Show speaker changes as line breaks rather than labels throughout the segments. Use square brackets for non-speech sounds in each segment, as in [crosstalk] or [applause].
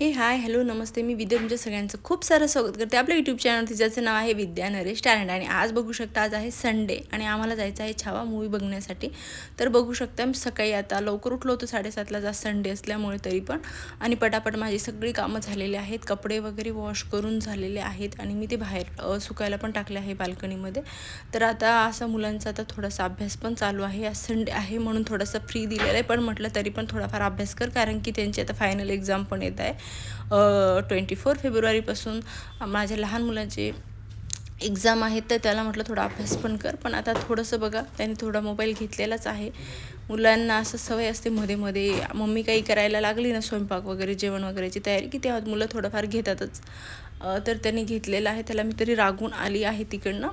हे hi hello नमस्ते. मी विद्या तुमच्या सगळ्यांचं खूप सारं स्वागत करते आपल्या यूट्यूब चॅनल ज्याचं नाव आहे विद्या नरेश टॅलेंट आणि आज बघू शकता आज आहे संडे आणि आम्हाला जायचं आहे छावा मूवी बघण्यासाठी. तर बघू शकता मी सकाळी आता लवकर उठलो होतो साडेसातला आज संडे असल्यामुळे तरी पण. आणि पटापट माझी सगळी कामं झालेली आहेत. कपडे वगैरे वॉश करून झालेले आहेत आणि मी ते बाहेर सुकायला पण टाकले आहे बाल्कनीमध्ये. तर आता असं मुलांचा आता थोडासा अभ्यास पण चालू आहे. आज संडे आहे म्हणून थोडासा फ्री दिलेला आहे. पण म्हटलं तरी पण थोडाफार अभ्यास कर कारण की त्यांची आता फायनल एक्झाम पण येत आहे. ट्वेंटी फोर फेब्रुवारीपासून माझ्या लहान मुलांचे एक्झाम आहेत तर त्याला म्हटलं थोडा अभ्यास पण कर. पण आता थोडंसं बघा त्याने थोडा मोबाईल घेतलेलाच आहे. मुलांना असं सवय असते मध्ये मध्ये मम्मी काही करायला लागली ना स्वयंपाक वगैरे जेवण वगैरेची तयारी की तेव्हा मुलं थोडंफार घेतातच. तर त्यांनी घेतलेलं आहे. त्याला मी तरी रागून आली आहे तिकडनं.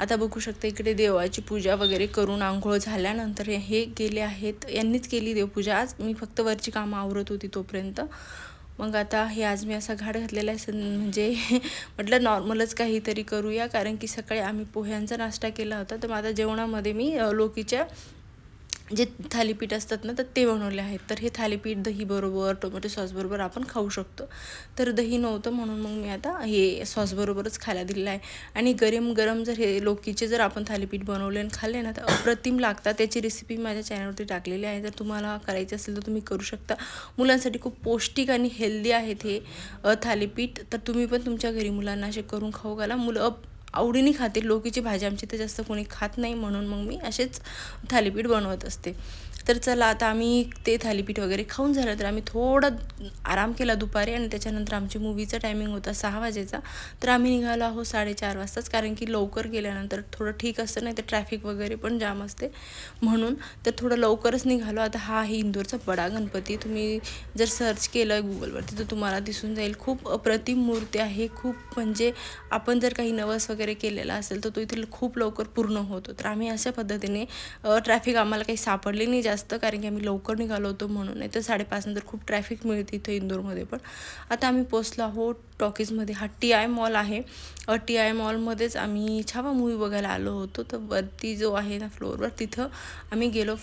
आता बघू शकता इकडे देवाची पूजा वगैरे करून आंघोळ झाल्यानंतर हे गेले आहेत. यांनीच केली देवपूजा. आज मी फक्त वरची कामं आवरत होती तोपर्यंत. मग आता हे आज मी असा घाट घातलेला आहे म्हणजे [laughs] म्हटलं नॉर्मलच काहीतरी करूया कारण की सकाळी आम्ही पोह्यांचा नाश्ता केला होता. तर मग आता जेवणामध्ये मी लोकीच्या जे थालीपीठ असतात ना तर ते बनवले आहेत. तर हे थालीपीठ दहीबरोबर टोमॅटो सॉसबरोबर आपण खाऊ शकतो. तर दही नव्हतं म्हणून मग मी आता हे सॉसबरोबरच खायला दिलेलं आहे. आणि गरम गरम जर हे लोकीचे जर आपण थालीपीठ बनवले आणि खाल्ले ना तर अप्रतिम लागतात. त्याची रेसिपी माझ्या चॅनलवरती टाकलेली आहे. जर तुम्हाला करायची असेल तर तुम्ही करू शकता. मुलांसाठी खूप पौष्टिक आणि हेल्दी आहेत हे थालीपीठ. तर तुम्ही पण तुमच्या घरी मुलांना असे करून खाऊ घाला. मुलं अप- आवडीने खाते. लोकीची भाजी आमची तर जास्त कोणी खात नाही म्हणून मग मी असेच थालीपीठ बनवत असते. तर चला आता आम्ही ते थालीपीठ वगैरे खाऊन झालं तर आम्ही थोडं आराम केला दुपारी आणि त्याच्यानंतर आमची मूवीचा टायमिंग होता सहा वाजेचा. तर आम्ही निघालो आहोत साडेचार वाजताच कारण की लवकर गेल्यानंतर थोडं ठीक असतं नाही तर ट्रॅफिक वगैरे पण जाम असते. म्हणून तर थोडं लवकरच निघालो. आता हा आहे इंदोरचा बडा गणपती. तुम्ही जर सर्च केलं गुगलवरती तर तुम्हाला दिसून जाईल. खूप अप्रतिम मूर्ती आहे. खूप म्हणजे आपण जर काही नवस वगैरे केलेला असेल तर तो इथे खूप लवकर पूर्ण होतो. तर आम्ही अशा पद्धतीने ट्रॅफिक आम्हाला काही सापडले नाही जास्त. कारण की आम्ही लवकर निघालो होतो म्हणून. नाही तर साडेपाच नंतर खूप ट्रॅफिक मिळते इथं इंदोरमध्ये. पण आता आम्ही पोचलो आहोत टॉकीजमध्ये. हा टी आय मॉल आहे. टी आय मॉलमध्येच आम्ही छावा मूवी बघायला आलो होतो. तर वरती जो आहे ना फ्लोअरवर तिथं आम्ही गेलो.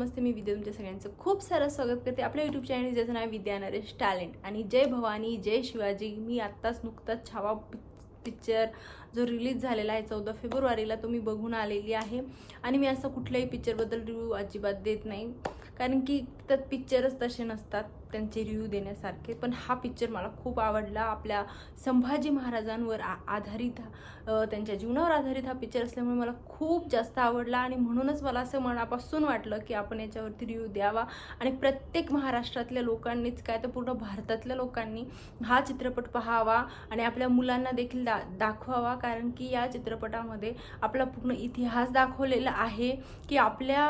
नमस्ते मी विद्या तुमच्या सगळ्यांचं खूप सारं स्वागत करते आपल्या यूट्यूब चॅनल ज्याचं नाव विद्या नरेश टॅलेंट. आणि जय भवानी जय शिवाजी. मी आत्ताच नुकताच छावा पिक्चर जो रिलीज झालेला आहे चौदा फेब्रुवारीला तो मी बघून आलेली आहे. आणि मी असं कुठल्याही पिक्चरबद्दल रिव्ह्यू अजिबात देत नाही. कारण की त्यात पिक्चरच तसे नसतात त्यांचे रिव्ह्यू देण्यासारखे. पण हा पिक्चर मला खूप आवडला. आपल्या संभाजी महाराजांवर आ आधारित हा त्यांच्या जीवनावर आधारित हा पिक्चर असल्यामुळे मला खूप जास्त आवडला. आणि म्हणूनच मला असं मनापासून वाटलं की आपण याच्यावरती रिव्ह्यू द्यावा. आणि प्रत्येक महाराष्ट्रातल्या लोकांनीच काय तर पूर्ण भारतातल्या लोकांनी हा चित्रपट पाहावा आणि आपल्या मुलांना देखील दा दाखवावा. कारण की या चित्रपटामध्ये आपला पूर्ण इतिहास दाखवलेला आहे की आपल्या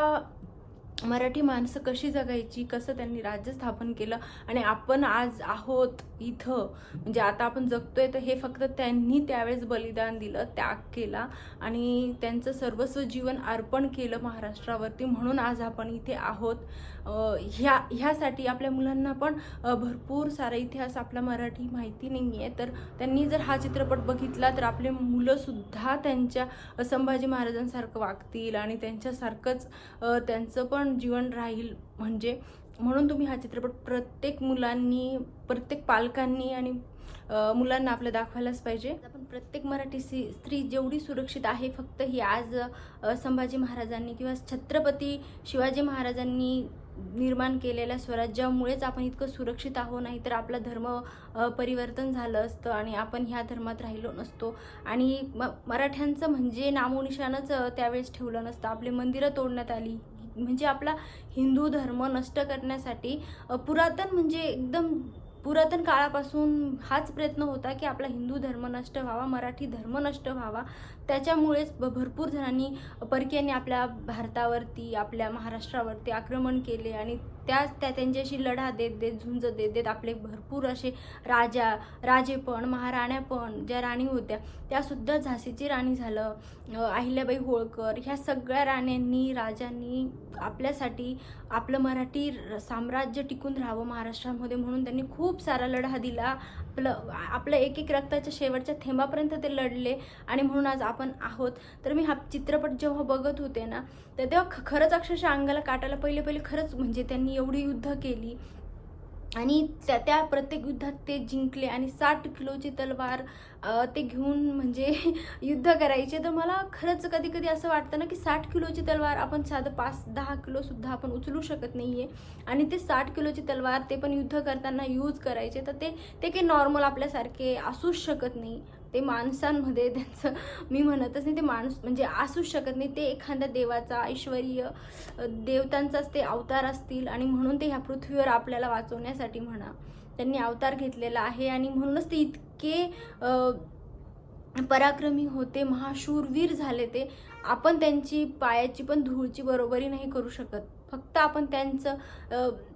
मराठी माणसं कशी जगायची? कसं त्यांनी राज्य स्थापन केलं? आणि आपण आज आहोत इथं. म्हणजे आता आपण जगतोय तर हे फक्त त्यांनी त्यावेळेस बलिदान दिलं त्याग केला. आणि त्यांचं सर्वस्व जीवन अर्पण केलं महाराष्ट्रावरती. म्हणून आज आपण इथे आहोत. ह्या ह्यासाठी आपल्या मुलांना पण भरपूर सारा इतिहास आपला मराठी माहिती नाही आहे तर त्यांनी जर हा चित्रपट बघितला तर आपले मुलंसुद्धा त्यांच्या संभाजी महाराजांसारखं वागतील आणि त्यांच्यासारखंच त्यांचं पण जीवन राहील. म्हणजे म्हणून तुम्ही हा चित्रपट प्रत्येक मुलांनी प्रत्येक पालकांनी आणि मुलांना आपलं दाखवायलाच पाहिजे. आपण प्रत्येक मराठी सी स्त्री जेवढी सुरक्षित आहे फक्त ही आज संभाजी महाराजांनी किंवा छत्रपती शिवाजी महाराजांनी निर्माण केलेल्या स्वराज्यामुळेच आपण इतकं सुरक्षित आहो नाही तर आपला धर्म परिवर्तन झालं असतं आणि आपण ह्या धर्मात राहिलो नसतो. आणि म मराठ्यांचं म्हणजे नामोनिशानच त्यावेळेस ठेवलं नसतं. आपली मंदिरं तोडण्यात आली. म्हणजे आपला हिंदू धर्म नष्ट करण्यासाठी पुरातन म्हणजे एकदम पुरातन काळापासून हाच प्रयत्न होता की आपला हिंदू धर्म नष्ट व्हावा मराठी धर्म नष्ट व्हावा. त्याच्यामुळेच भरपूर जणांनी परकीयांनी आपल्या भारतावरती आपल्या महाराष्ट्रावरती आक्रमण केले आणि त्या त्या त्यांच्याशी लढा देत देत झुंज देत देत आपले भरपूर असे राजा राजे पण महाराण्या पण ज्या राणी होत्या त्यासुद्धा झाशीची राणी झालं. अहिल्याबाई होळकर ह्या सगळ्या राण्यांनी राजांनी आपल्यासाठी आपलं मराठी साम्राज्य टिकून राहावं महाराष्ट्रामध्ये म्हणून त्यांनी खूप सारा लढा दिला. आपलं आपलं एक एक रक्ताच्या शेवटच्या थेंबापर्यंत ते लढले आणि म्हणून आज आपण आहोत. तर मी हा चित्रपट जेव्हा बघत होते ना तर तेव्हा ख- खरंच अक्षरशः अंगाला काटायला पहिले पहिले खरंच म्हणजे त्यांनी एवढी युद्ध केली. आणि त्या त्या प्रत्येक युद्धात ते जिंकले आणि साठ किलोची तलवार ते घेऊन म्हणजे [laughs] युद्ध करायचे. तर मला खरंच कधी कधी असं वाटतं ना की साठ किलोची तलवार आपण साधं पाच दहा किलोसुद्धा आपण उचलू शकत नाही आहे आणि ते साठ किलोची तलवार ते पण युद्ध करताना यूज करायचे. तर ते ते काही नॉर्मल आपल्यासारखे असूच शकत नाही. ते माणसांमध्ये [laughs] त्यांचं मी म्हणतच नाही ते माणूस म्हणजे असूच शकत नाही. ते एखाद्या देवाचा ऐश्वर्य देवतांचाच ते अवतार असतील आणि म्हणून ते ह्या पृथ्वीवर आपल्याला वाचवण्यासाठी म्हणा. त्यांनी अवतार घेतलेला आहे आणि म्हणूनच ते इतके पराक्रमी होते महाशूरवीर झाले ते. आपण त्यांची पायाची पण धूळची बरोबरी नाही करू शकत. फक्त आपण त्यांचं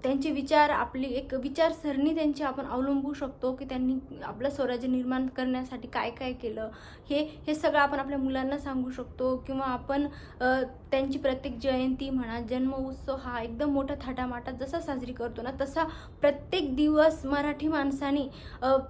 त्यांचे विचार आपली एक विचारसरणी त्यांची आपण अवलंबू शकतो की त्यांनी आपलं स्वराज्य निर्माण करण्यासाठी काय काय केलं. हे हे सगळं आपण आपल्या मुलांना सांगू शकतो किंवा आपण त्यांची प्रत्येक जयंती म्हणा जन्म उत्सव हा एकदम मोठा थाटामाटात जसा साजरी करतो ना तसा प्रत्येक दिवस मराठी माणसाने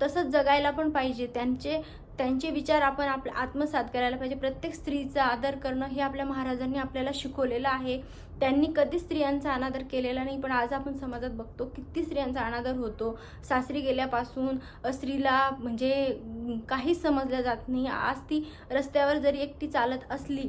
तसंच जगायला पण पाहिजे. त्यांचे त्यांचे विचार आपण आपला आत्मसात करायला पाहिजे. प्रत्येक स्त्रीचा आदर करणं हे आपल्या महाराजांनी आपल्याला शिकवलेलं आहे. त्यांनी कधी स्त्रियांचा अनादर केलेला नाही पण आज आपण समाजात बघतो किती स्त्रियांचा अनादर होतो. सासरी गेल्यापासून स्त्रीला म्हणजे काहीच समजलं जात नाही. आज ती रस्त्यावर जरी एकटी चालत असली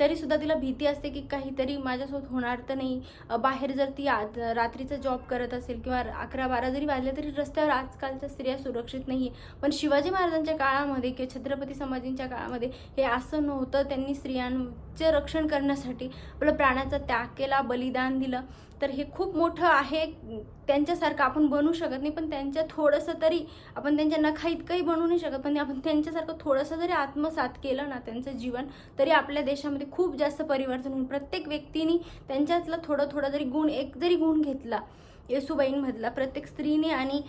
तरी सुद्धा तिला भीती असते की काहीतरी माझ्यासोबत होणार तर नाही. बाहेर जर ती आत रात्रीचा जॉब करत असेल किंवा अकरा बारा जरी वाजले तरी रस्त्यावर आजकालच्या स्त्रिया सुरक्षित नाही आहे पण शिवाजी महाराजांच्या काळामध्ये किंवा छत्रपती संभाजींच्या काळामध्ये हे असं नव्हतं. त्यांनी स्त्रियांचे रक्षण करण्यासाठी आपलं प्राणाचा त्याग केला बलिदान दिलं. तर हे खूप मोठं आहे. त्यांच्यासारखं आपण बनू शकत नाही पण त्यांच्या थोडंसं तरी आपण त्यांच्या नखा इतकंही बनवू नाही शकत पण आपण त्यांच्यासारखं थोडंसं जरी आत्मसात केलं ना त्यांचं जीवन तरी आपल्या देशामध्ये खूप जास्त परिवर्तन होईल. प्रत्येक व्यक्तीने त्यांच्यातलं थोडं थोडं जरी गुण एक जरी गुण घेतला येसुबाईंमधला प्रत्येक स्त्रीने आणि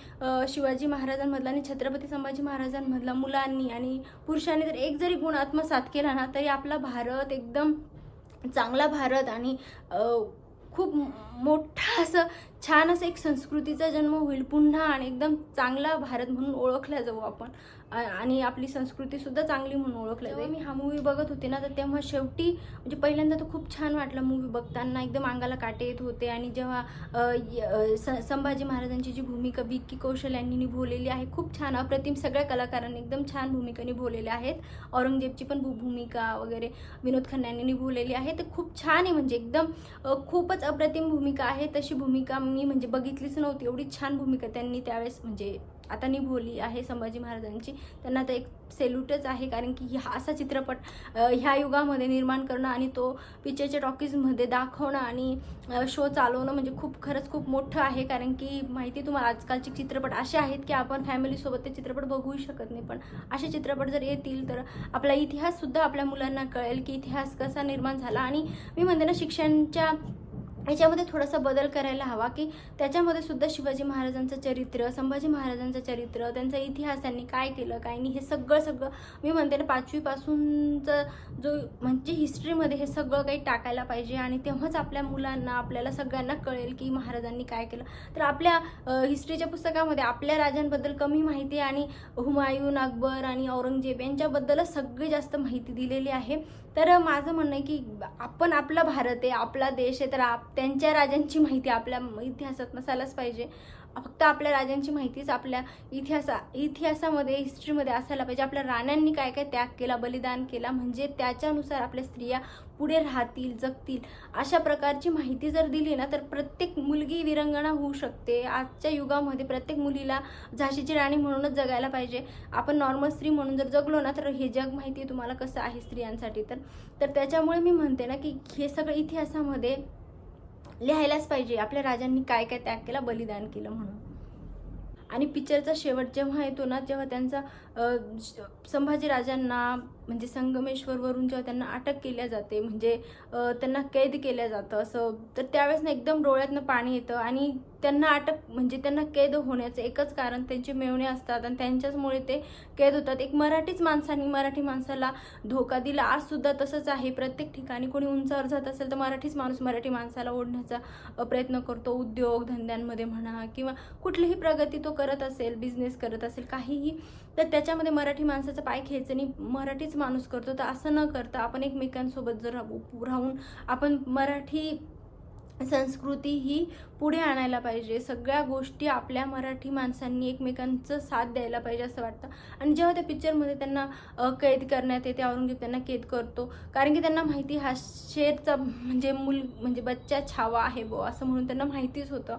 शिवाजी महाराजांमधला आणि छत्रपती संभाजी महाराजांमधला मुलांनी आणि पुरुषांनी जर एक जरी गुण आत्मसात केला ना तरी आपला भारत एकदम चांगला भारत आणि खूप मोठा असं छान असं एक संस्कृतीचा जन्म होईल. पुन्हा आणि एकदम चांगला भारत म्हणून ओळखला जाऊ आपण. आणि आपली संस्कृतीसुद्धा चांगली म्हणून ओळखल्या जाईल. मी हा मूवी बघत होते ना तर तेव्हा शेवटी म्हणजे पहिल्यांदा तर खूप छान वाटलं मूवी बघताना. एकदम अंगाला काटे येत होते आणि जेव्हा संभाजी महाराजांची जी भूमिका विक्की कौशल यांनी निभवलेली आहे खूप छान. अप्रतिम सगळ्या कलाकारांनी एकदम छान भूमिका निभवलेल्या आहेत. औरंगजेबची पण भू- भूमिका वगैरे विनोद खन्ना यांनी निभवलेली आहे. ते खूप छान आहे म्हणजे एकदम खूपच अप्रतिम भूमिका आहे. तशी भूमिका मी म्हणजे बघितलीच नव्हती. एवढी छान भूमिका त्यांनी त्यावेळेस म्हणजे आता निभोली आहे संभाजी महाराजांची. त्यांना तर एक सेल्यूटच आहे कारण की हा असा चित्रपट ह्या युगामध्ये निर्माण करणं आणि तो पिक्चरच्या टॉकीजमध्ये दाखवणं आणि शो चालवणं म्हणजे खूप खरंच खूप मोठं आहे. कारण की माहिती तुम्हाला आजकालचे चित्रपट असे आहेत की आपण फॅमिलीसोबत ते चित्रपट बघूही शकत नाही. पण असे चित्रपट जर येतील तर आपला इतिहाससुद्धा आपल्या मुलांना कळेल की इतिहास कसा निर्माण झाला. आणि मी म्हणते ना शिक्षणच्या याच्यामध्ये थोडासा बदल करायला हवा की त्याच्यामध्ये सुद्धा शिवाजी महाराजांचं चरित्र संभाजी महाराजांचं चरित्र त्यांचा इतिहास त्यांनी काय केलं काय नाही हे सगळं सगळं मी म्हणते ना पाचवीपासूनचं जो म्हणजे हिस्ट्रीमध्ये हे सगळं काही टाकायला पाहिजे आणि तेव्हाच आपल्या मुलांना आपल्याला सगळ्यांना कळेल की महाराजांनी काय केलं. तर आपल्या हिस्ट्रीच्या पुस्तकामध्ये आपल्या राजांबद्दल कमी माहिती आणि हुमायून अकबर आणि औरंगजेब यांच्याबद्दलच सगळी जास्त माहिती दिलेली आहे. तर माझं म्हणणं आहे की आपण आपला भारत आहे आपला देश आहे तर आप त्यांच्या राजांची माहिती आपल्या इतिहासात नसायलाच पाहिजे.
फक्त आपल्या राजांची माहितीच आपल्या इतिहासा इतिहासामध्ये हिस्ट्रीमध्ये असायला पाहिजे. आपल्या राण्यांनी काय काय त्याग केला बलिदान केला म्हणजे त्याच्यानुसार आपल्या स्त्रिया पुढे राहतील जगतील. अशा प्रकारची माहिती जर दिली ना तर प्रत्येक मुलगी विरंगणा होऊ शकते. आजच्या युगामध्ये प्रत्येक मुलीला झाशीची राणी म्हणूनच जगायला पाहिजे. आपण नॉर्मल स्त्री म्हणून जर जगलो ना तर हे जग माहिती आहे तुम्हाला कसं आहे स्त्रियांसाठी? तर तर त्याच्यामुळे मी म्हणते ना की हे सगळं इतिहासामध्ये लिहायलाच पाहिजे. आपल्या राजांनी काय काय त्याग केला? बलिदान केलं म्हणून. आणि पिक्चरचा शेवट जेव्हा येतो ना जेव्हा त्यांचा संभाजी राजांना म्हणजे संगमेश्वरवरून जेव्हा त्यांना अटक केल्या जाते म्हणजे त्यांना कैद केल्या जातं असं तर त्यावेळेस ना एकदम डोळ्यातनं पाणी येतं आणि त्यांना अटक म्हणजे त्यांना कैद होण्याचं एकच कारण त्यांचे मेवणे असतात आणि त्यांच्याचमुळे ते कैद होतात. एक मराठीच माणसाने मराठी माणसाला धोका दिला. आज सुद्धा तसंच आहे. प्रत्येक ठिकाणी कोणी उंचावर जात असेल तर मराठीच माणूस मराठी माणसाला ओढण्याचा प्रयत्न करतो. उद्योग धंद्यांमध्ये म्हणा किंवा कुठलीही प्रगती तो करत असेल बिझनेस करत असेल काहीही तर त्याच्यामध्ये मराठी माणसाचा पाय खेचायचं आणि मराठीच माणूस करतो. तर असं न करता आपण एकमेकांसोबत जर राहू- राहून आपण मराठी संस्कृती ही पुढे आणायला पाहिजे. सगळ्या गोष्टी आपल्या मराठी माणसांनी एकमेकांचं साथ द्यायला पाहिजे असं वाटतं. आणि जेव्हा त्या पिक्चरमध्ये त्यांना कैद करण्यात येते औरंगजेब त्यांना कैद करतो. कारण की त्यांना माहिती हा शेरचा म्हणजे मूल म्हणजे बच्चा छावा आहे बो असं म्हणून त्यांना माहितीच होतं.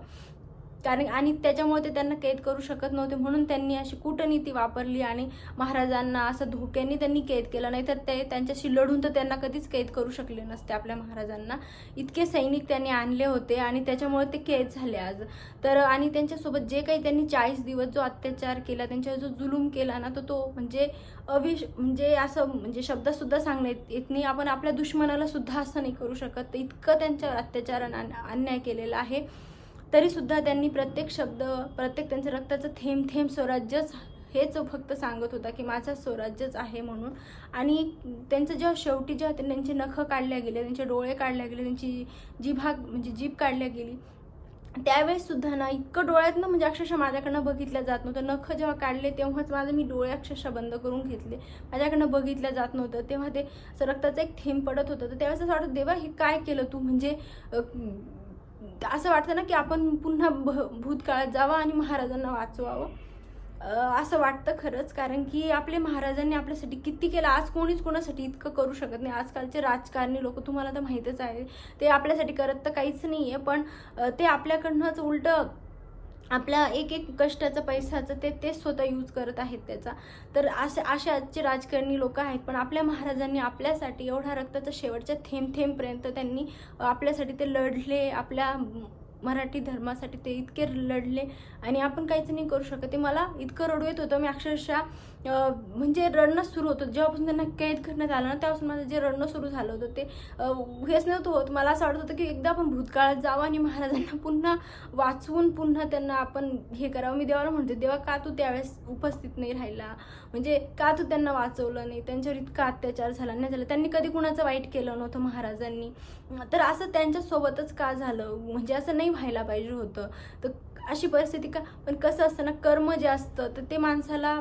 कारण आणि त्याच्यामुळे ते त्यांना कैद करू शकत नव्हते म्हणून त्यांनी अशी कूटनीती वापरली आणि महाराजांना असं धोक्याने त्यांनी कैद केलं. नाही तर ते त्यांच्याशी लढून तर त्यांना कधीच कैद करू शकले नसते आपल्या महाराजांना. इतके सैनिक त्यांनी आणले होते आणि त्याच्यामुळे ते कैद झाले आज. तर आणि त्यांच्यासोबत जे काही त्यांनी चाळीस दिवस जो अत्याचार केला त्यांच्यावर जो जुलूम केला ना तर तो म्हणजे अविश म्हणजे असं म्हणजे शब्दसुद्धा सांगण्यात येत नाही. आपण आपल्या दुश्मनाला सुद्धा असं नाही करू शकत. इतकं त्यांच्यावर अत्याचार आणि अन्याय केलेला आहे. तरीसुद्धा त्यांनी प्रत्येक शब्द प्रत्येक त्यांचं रक्ताचं थेंब थेंब स्वराज्यच हेच फक्त सांगत होता की माझा स्वराज्यच आहे म्हणून. आणि त्यांचं जेव्हा शेवटी जेव्हा त्यांचे नखं काढल्या गेले त्यांचे डोळे काढल्या गेले त्यांची जिभाग म्हणजे जीभ काढल्या गेली त्यावेळेस सुद्धा ना इतकं डोळ्यातनं म्हणजे अक्षरशः माझ्याकडनं बघितलं जात नव्हतं. नखं जेव्हा काढले तेव्हाच माझं मी डोळे अक्षरशः बंद करून घेतले. माझ्याकडनं बघितलं जात नव्हतं. तेव्हा ते रक्ताचं रक्ताचा एक थेंब पडत होतं. तर त्यावेळेस असं वाटतं देवा हे काय केलं तू? म्हणजे असं वाटतं ना की आपण पुन्हा भ भूतकाळात जावं आणि महाराजांना वाचवावं. असं वाटतं खरंच कारण की आपले महाराजांनी आपल्यासाठी किती केलं आज कोणीच कोणासाठी इतकं करू शकत नाही. आजकालचे राजकारणी लोक तुम्हाला तर माहीतच आहे ते आपल्यासाठी करत तर काहीच नाही आहे पण ते आपल्याकडनंच उलटं आपल्या एक एक कष्टाचा पैशाचं ते तेच स्वतः यूज करत आहेत त्याचा. तर असे असे आजचे राजकारणी लोक आहेत. पण आपल्या महाराजांनी आपल्यासाठी एवढा रक्ताचा शेवटच्या थेंब थेंबपर्यंत त्यांनी आपल्यासाठी ते लढले आपल्या मराठी धर्मासाठी ते इतके लढले आणि आपण काहीच नाही करू शकत. ते मला इतकं रडू येत होतं. मी अक्षरशः म्हणजे रडणं सुरू होतं. जेव्हापासून त्यांना कैद करण्यात आलं ना तेव्हापासून माझं जे रडणं सुरू झालं होतं ते हेच नव्हतं होत. मला असं वाटत होतं की एकदा आपण भूतकाळात जावं आणि महाराजांना पुन्हा वाचवून पुन्हा त्यांना आपण हे करावं. मी देवाला म्हणते देवा का तू त्यावेळेस उपस्थित नाही राहिला? म्हणजे का तू त्यांना वाचवलं नाही? त्यांच्यावर इतका अत्याचार झाला नाही झाला. त्यांनी कधी कुणाचं वाईट केलं नव्हतं महाराजांनी? तर असं त्यांच्यासोबतच का झालं? म्हणजे असं नाही व्हायला पाहिजे होतं. तर अशी परिस्थिती का? पण कसं असतं ना कर्म जे असतं तर ते माणसाला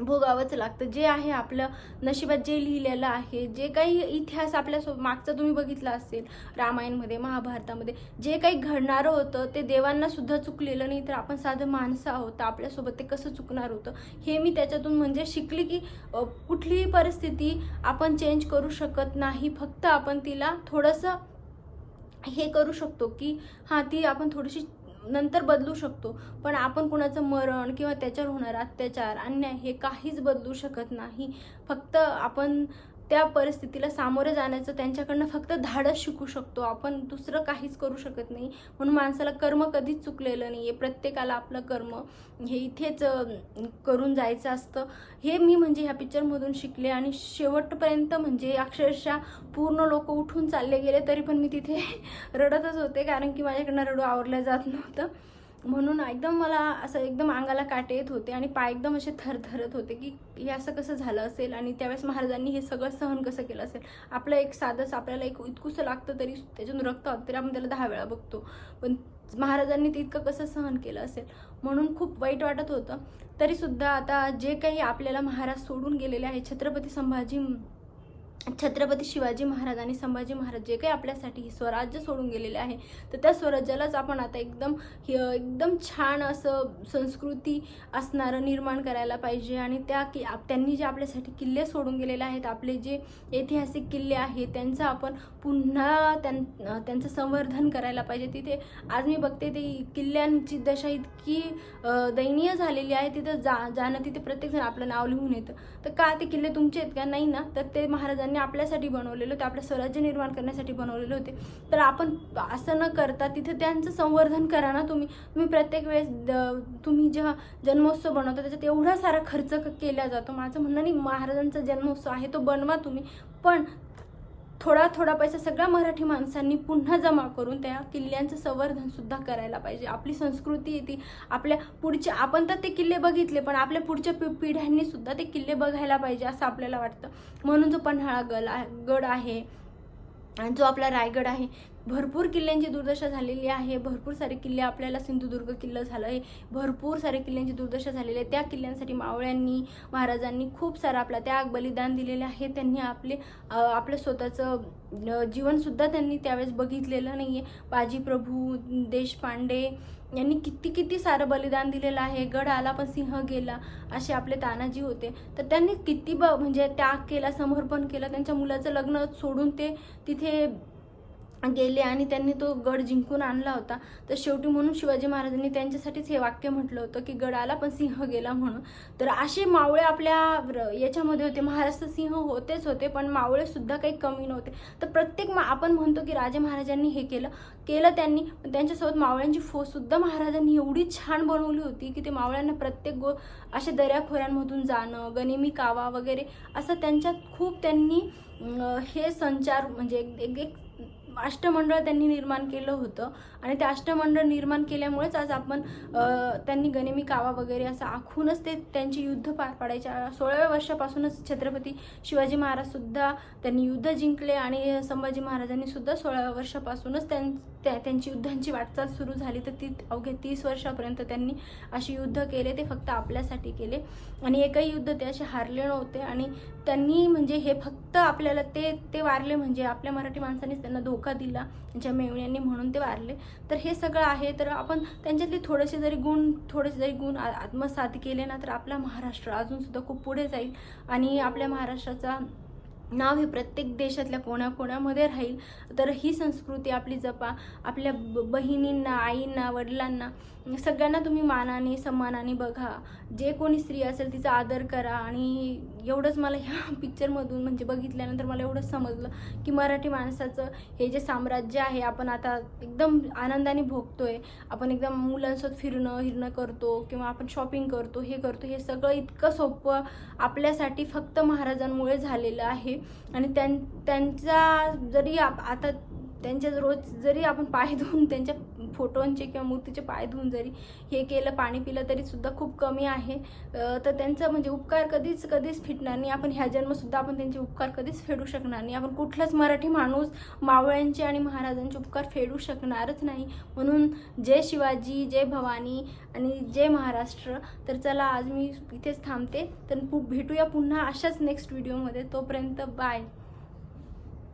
भोगावंच लागतं. जे आहे आपलं नशिबात जे लिहिलेलं आहे जे काही इतिहास आपल्या मागचा तुम्ही बघितला असेल रामायणमध्ये महाभारतामध्ये जे काही घडणारं होतं ते देवांना सुद्धा चुकलेलं नाही तर आपण साधं माणसं आहोत आपल्यासोबत ते कसं चुकणार होतं हे मी त्याच्यातून म्हणजे शिकली की कुठलीही परिस्थिती आपण चेंज करू शकत नाही. फक्त आपण तिला थोडंसं हे करू शकतो की हां ती आपण थोडीशी नंतर बदलू शकतो. पण आपण कुणाचं मरण किंवा त्याच्यावर होणारा अत्याचार अन्याय हे काहीच बदलू शकत नाही. फक्त आपण त्या परिस्थितीला सामोरे जाण्याचं त्यांच्याकडनं फक्त धाडस शिकू शकतो. आपण दुसरं काहीच करू शकत नाही. म्हणून माणसाला कर्म कधीच चुकलेलं नाही आहे प्रत्येकाला आपलं कर्म हे इथेच करून जायचं असतं. हे मी म्हणजे ह्या पिक्चरमधून शिकले आणि शेवटपर्यंत म्हणजे अक्षरशः पूर्ण लोक उठून चालले गेले तरी पण मी तिथे [laughs] रडतच होते. कारण की माझ्याकडनं रडू आवरलं जात नव्हतं. म्हणून एकदम मला असं एकदम अंगाला काटे येत होते आणि पाय एकदम असे थरथरत होते की हे असं कसं झालं असेल आणि त्यावेळेस महाराजांनी हे सगळं सहन कसं केलं असेल? आपलं एक साधंच आपल्याला एक इतकुसं लागतं तरी त्याच्यातून रक्त तरी आपण त्याला दहा वेळा बघतो. पण महाराजांनी ते इतकं कसं सहन केलं असेल? म्हणून खूप वाईट वाटत होतं. तरीसुद्धा आता जे काही आपल्याला महाराज सोडून गेलेले आहे छत्रपती संभाजी छत्रपती शिवाजी महाराज आणि संभाजी महाराज जे काही आपल्यासाठी हे स्वराज्य सोडून गेलेले आहे तर त्या स्वराज्यालाच आपण आता एकदम एकदम छान असं संस्कृती असणारं निर्माण करायला पाहिजे आणि त्या कि त्यांनी जे आपल्यासाठी किल्ले सोडून गेलेले आहेत आपले जे ऐतिहासिक किल्ले आहेत त्यांचं आपण पुन्हा त्यां त्यांचं संवर्धन करायला पाहिजे. तिथे आज मी बघते ते किल्ल्यांची दशा इतकी दयनीय झालेली आहे तिथं जा जाणं तिथे प्रत्येकजण आपलं नाव लिहून येतं. तर का ते किल्ले तुमचे आहेत का? नाही ना तर ते महाराजांनी आपल्यासाठी बनवलेले होते आपलं स्वराज्य निर्माण करण्यासाठी बनवलेले होते. तर आपण असं न करता तिथे त्यांचं संवर्धन करा ना तुम्ही. तुम्ही प्रत्येक वेळेस द- तुम्ही जेव्हा जन्मोत्सव बनवता त्याच्यात एवढा सारा खर्च केला जातो. माझं म्हणणं नाही महाराजांचा जन्मोत्सव आहे तो बनवा तुम्ही. पण थोडा थोडा पैसा सगळ्या मराठी माणसांनी पुन्हा जमा करून त्या किल्ल्यांचं संवर्धनसुद्धा करायला पाहिजे. आपली संस्कृती आहे ती आपल्या पुढच्या आपण तर ते किल्ले बघितले पण आपल्या पुढच्या पि पिढ्यांनीसुद्धा ते किल्ले बघायला पाहिजे असं आपल्याला वाटतं. म्हणून जो पन्हाळा गल गड आहे जो आपला रायगड आहे भरपूर किल्ल्यांची दुर्दशा झालेली आहे. भरपूर सारे किल्ले आपल्याला सिंधुदुर्ग किल्ला झालं आहे. भरपूर सारे किल्ल्यांची दुर्दशा झालेली आहे. त्या किल्ल्यांसाठी मावळ्यांनी महाराजांनी खूप सारा आपला त्याग बलिदान दिलेले आहे. त्यांनी आपले आपलं स्वतःचं जीवनसुद्धा त्यांनी त्यावेळेस बघितलेलं नाही आहे बाजी प्रभू देशपांडे यांनी किती किती सारं बलिदान दिलेलं आहे. गड आला पण सिंह गेला असे आपले तानाजी होते. तर त्यांनी किती ब म्हणजे त्याग केला समर्पण केलं. त्यांच्या मुलाचं लग्न सोडून ते तिथे गेले आणि त्यांनी तो गड जिंकून आणला होता. तर शेवटी म्हणून शिवाजी महाराजांनी त्यांच्यासाठीच हे वाक्य म्हटलं होतं की गड आला पण सिंह गेला म्हणून. तर असे मावळे आपल्या र- याच्यामध्ये होते. महाराष्ट्र सिंह होतेच होते पण मावळे सुद्धा काही कमी नव्हते. तर प्रत्येक मा आपण म्हणतो की राजे महाराजांनी हे केलं. केलं त्यांनी त्यांच्यासोबत मावळ्यांची फोसुद्धा महाराजांनी एवढी छान बनवली होती की ते मावळ्यांना प्रत्येक गो अशा दर्याखोऱ्यांमधून जाणं गनिमी कावा वगैरे असं त्यांच्यात खूप त्यांनी हे संचार म्हणजे एक- एक एक अष्टमंडळ त्यांनी निर्माण केलं होतं. आणि ते अष्टमंडळ निर्माण केल्यामुळेच आज आपण त्यांनी गनिमी कावा वगैरे असं आखूनच ते त्यांचे युद्ध पार पाडायच्या सोळाव्या वर्षापासूनच छत्रपती शिवाजी महाराजसुद्धा त्यांनी युद्ध जिंकले आणि संभाजी महाराजांनी सुद्धा सोळाव्या वर्षापासूनच त्यां त्या- त्यांची युद्धांची वाटचाल सुरू झाली. तर ती अवघ्या तीस वर्षापर्यंत त्यांनी अशी युद्ध केले ते फक्त आपल्यासाठी केले. आणि एकही युद्ध ते असे हारले नव्हते. आणि त्यांनी म्हणजे हे फक्त आपल्याला ते ते वारले म्हणजे आपल्या मराठी माणसांनीच त्यांना धोका दिला त्यांच्या मेवण्यांनी म्हणून ते वारले. तर हे सगळं आहे. तर आपण त्यांच्यातले थोडेसे जरी गुण थोडेसे जरी गुण आत्मसात केले ना तर आपला महाराष्ट्र अजूनसुद्धा खूप पुढे जाईल. आणि आपल्या महाराष्ट्राचा नाव हे प्रत्येक देशातल्या कोण्याकोण्यामध्ये राहील. तर ही संस्कृती आपली जपा. आपल्या ब- बहिणींना आईंना वडिलांना सगळ्यांना तुम्ही मानाने सन्मानाने बघा. जे कोणी स्त्री असेल तिचा आदर करा. आणि एवढंच मला ह्या पिक्चरमधून [laughs] म्हणजे बघितल्यानंतर मला एवढंच समजलं की मराठी माणसाचं हे जे साम्राज्य आहे आपण आता एकदम आनंदाने भोगतोय. आपण एकदम मुलांसोबत फिरणं हिरणं करतो किंवा आपण शॉपिंग करतो हे करतो हे सगळं इतकं सोपं आपल्यासाठी फक्त महाराजांमुळे झालेलं आहे. आणि त्यां त्यांचा जरी आप आता त्यांच्या रोज जरी आपण पाय धुवून [laughs] त्यांच्या फोटोंचे किंवा मूर्तीचे पाय धुवून जरी हे केलं पाणी पिलं तरीसुद्धा खूप कमी आहे. तर त्यांचा म्हणजे उपकार कधीच कधीच फिटणार नाही. आपण ह्या जन्मसुद्धा आपण त्यांचे उपकार कधीच फेडू शकणार नाही. आपण कुठलाच मराठी माणूस मावळ्यांचे आणि महाराजांचे उपकार फेडू शकणारच नाही. म्हणून जय शिवाजी जय भवानी आणि जय महाराष्ट्र. तर चला आज मी इथेच थांबते. तर पु- भेटूया पुन्हा अशाच नेक्स्ट व्हिडिओमध्ये तोपर्यंत बाय